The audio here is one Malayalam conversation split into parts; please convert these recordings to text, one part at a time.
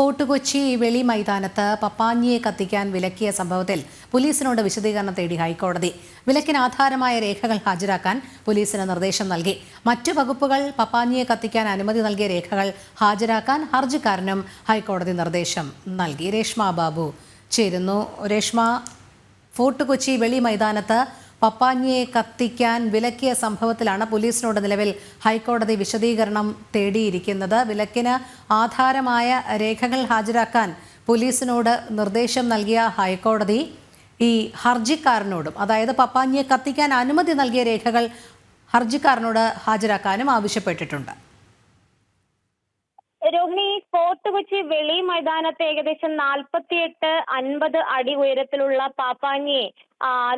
ഫോർട്ട് കൊച്ചി വെളി മൈതാനത്ത് പപ്പാഞ്ഞിയെ കത്തിക്കാൻ വിലക്കിയ സംഭവത്തിൽ പോലീസിനോട് വിശദീകരണം തേടി ഹൈക്കോടതി. വിലക്കിന് ആധാരമായ രേഖകൾ ഹാജരാക്കാൻ പോലീസിന് നിർദ്ദേശം നൽകി. മറ്റു വകുപ്പുകൾ പപ്പാഞ്ഞിയെ കത്തിക്കാൻ അനുമതി നൽകിയ രേഖകൾ ഹാജരാക്കാൻ ഹർജിക്കാരനും ഹൈക്കോടതി നിർദ്ദേശം നൽകി. രേഷ്മ ബാബു ചേരുന്നു. രേഷ്മ ഫോർട്ട് കൊച്ചി വെളി മൈതാനത്ത് പപ്പാഞ്ഞിയെ കത്തിക്കാൻ വിലക്കിയ സംഭവത്തിലാണ് പോലീസിനോട് നിലവിൽ ഹൈക്കോടതി വിശദീകരണം തേടിയിരിക്കുന്നത്. വിലക്കിന് ആധാരമായ രേഖകൾ ഹാജരാക്കാൻ പോലീസിനോട് നിർദ്ദേശം നൽകിയ ഹൈക്കോടതി ഈ ഹർജിക്കാരനോടും അതായത് പപ്പാഞ്ഞിയെ കത്തിക്കാൻ അനുമതി നൽകിയ രേഖകൾ ഹർജിക്കാരനോട് ഹാജരാക്കാനും ആവശ്യപ്പെട്ടിട്ടുണ്ട്. രോഹിണി ഫോർട്ട് കൊച്ചി വെളി മൈതാനത്ത് ഏകദേശം നാൽപ്പത്തിയെട്ട് അൻപത് അടി ഉയരത്തിലുള്ള പാപ്പാഞ്ഞിയെ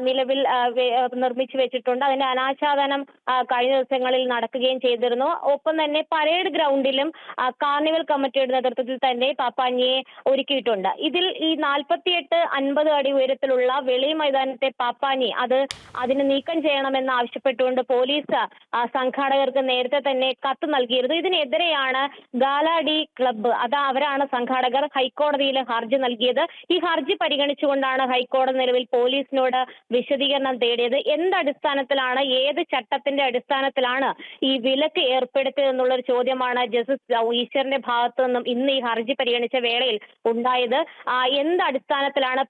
നിലവിൽ നിർമ്മിച്ചു വെച്ചിട്ടുണ്ട്. അതിന്റെ അനാച്ഛാദനം കഴിഞ്ഞ ദിവസങ്ങളിൽ നടക്കുകയും ചെയ്തിരുന്നു. ഒപ്പം തന്നെ പരേഡ് ഗ്രൗണ്ടിലും കാർണിവൽ കമ്മിറ്റിയുടെ നേതൃത്വത്തിൽ തന്നെ പാപ്പാഞ്ഞിയെ ഒരുക്കിയിട്ടുണ്ട്. ഇതിൽ ഈ നാൽപ്പത്തിയെട്ട് അൻപത് അടി ഉയരത്തിലുള്ള വെളി മൈതാനത്തെ പാപ്പാഞ്ഞി അത് അതിന് നീക്കം ചെയ്യണമെന്ന് ആവശ്യപ്പെട്ടുകൊണ്ട് പോലീസ് സംഘാടകർക്ക് നേരത്തെ തന്നെ കത്ത് നൽകിയിരുന്നു. ഇതിനെതിരെയാണ് ഗാലാഡി ക്ലബ്ബ് അത് അവരാണ് സംഘാടകർ ഹൈക്കോടതിയിൽ ഹർജി നൽകിയത്. ഈ ഹർജി പരിഗണിച്ചുകൊണ്ടാണ് ഹൈക്കോടതി നിലവിൽ പോലീസിനോട് വിശദീകരണം തേടിയത് എന്ത് അടിസ്ഥാനത്തിലാണ് ഏത് ചട്ടത്തിന്റെ അടിസ്ഥാനത്തിലാണ് ഈ വിലക്ക് ഏർപ്പെടുത്തിയത് എന്നുള്ളൊരു ചോദ്യമാണ് ജസ്റ്റിസ് ഈശ്വരന്റെ ഭാഗത്തു നിന്നും ഇന്ന് ഈ ഹർജി പരിഗണിച്ച വേളയിൽ ഉണ്ടായത്. എന്ത് അടിസ്ഥാനത്തിലാണ്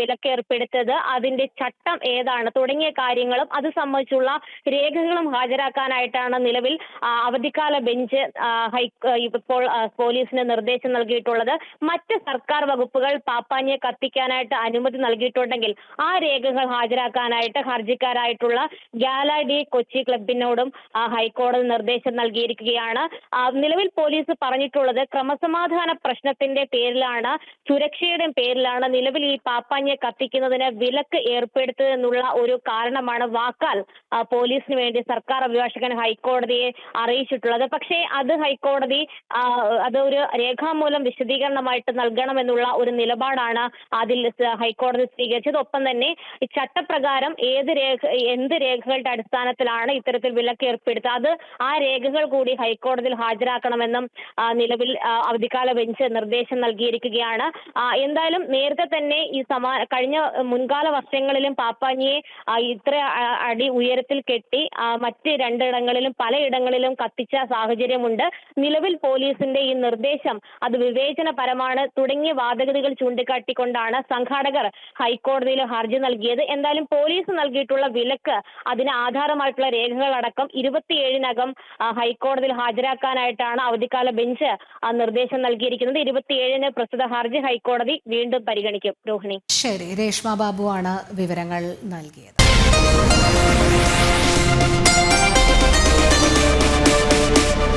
വിലക്ക് ഏർപ്പെടുത്തിയത്? അതിന്റെ ചട്ടം ഏതാണ്? തുടങ്ങിയ കാര്യങ്ങളും അത് സംബന്ധിച്ചുള്ള രേഖകളും ഹാജരാക്കാനായിട്ടാണ് നിലവിൽ അവധിക്കാല ബെഞ്ച് ഇപ്പോൾ പോലീസിന് നിർദ്ദേശം നൽകിയിട്ടുള്ളത്. മറ്റ് സർക്കാർ വകുപ്പുകൾ പാപ്പാഞ്ഞിയെ കത്തിക്കാനായിട്ട് അനുമതി നൽകിയിട്ടുണ്ടെങ്കിൽ ആ രേഖകൾ ഹാജരാക്കാനായിട്ട് ഹർജിക്കാരായിട്ടുള്ള ഗാലാഡി കൊച്ചി ക്ലബിനോടും ഹൈക്കോടതി നിർദ്ദേശം നൽകിയിരിക്കുകയാണ്. നിലവിൽ പോലീസ് പറഞ്ഞിട്ടുള്ളത് ക്രമസമാധാന പ്രശ്നത്തിന്റെ പേരിലാണ് സുരക്ഷയുടെ പേരിലാണ്. നിലവിൽ ഈ പാപ്പാഞ്ഞെ കത്തിക്കുന്നതിന് വിലക്ക് ഏർപ്പെടുത്തുന്നുള്ള ഒരു കാരണമാണ് വാക്കാൽ പോലീസിന് വേണ്ടി സർക്കാർ അഭിഭാഷകൻ ഹൈക്കോടതിയെ അറിയിച്ചിട്ടുള്ളത്. പക്ഷേ അത് ഹൈക്കോടതി അത് ഒരു രേഖാമൂലം വിശദീകരണമായിട്ട് നൽകണമെന്നുള്ള ഒരു നിലപാടാണ് അതിൽ ഹൈക്കോടതി സ്വീകരിച്ചത്. ഒപ്പം തന്നെ ചട്ടപ്രകാരം ഏത് രേഖ എന്ത് രേഖകളുടെ അടിസ്ഥാനത്തിലാണ് ഇത്തരത്തിൽ വിലക്ക് ഏർപ്പെടുത്തുക? അത് ആ രേഖകൾ കൂടി ഹൈക്കോടതിയിൽ ഹാജരാക്കണമെന്നും നിലവിൽ അവധിക്കാല ബെഞ്ച് നിർദ്ദേശം നൽകിയിരിക്കുകയാണ്. എന്തായാലും നേരത്തെ തന്നെ ഈ സമാ കഴിഞ്ഞ മുൻകാല വർഷങ്ങളിലും പാപ്പാനിയെ ഇത്ര അടി ഉയരത്തിൽ കെട്ടി മറ്റ് രണ്ടിടങ്ങളിലും പലയിടങ്ങളിലും കത്തിച്ച സാഹചര്യമുണ്ട്. നിലവിൽ പോലീസിന്റെ ഈ നിർദ്ദേശം അത് വിവേചനപരമാണ്. തുടങ്ങിയ വാദഗതികൾ ചൂണ്ടിക്കാട്ടിക്കൊണ്ടാണ് സംഘാടകർ ഹൈക്കോടതിയിൽ ഹർജി നൽകിയത്. എന്തായാലും പോലീസ് നൽകിയിട്ടുള്ള വിലക്ക് അതിന് ആധാരമായിട്ടുള്ള രേഖകളടക്കം ഇരുപത്തിയേഴിനകം ഹൈക്കോടതിയിൽ ഹാജരാക്കാനായിട്ടാണ് അവധിക്കാല ബെഞ്ച് നിർദ്ദേശം നൽകിയിരിക്കുന്നത്. ഇരുപത്തിയേഴിന് പ്രസ്തുത ഹർജി ഹൈക്കോടതി വീണ്ടും പരിഗണിക്കും. രോഹിണി. ശരി. രേഷ്മ ബാബുവാണ് വിവരങ്ങൾ നൽകിയത്.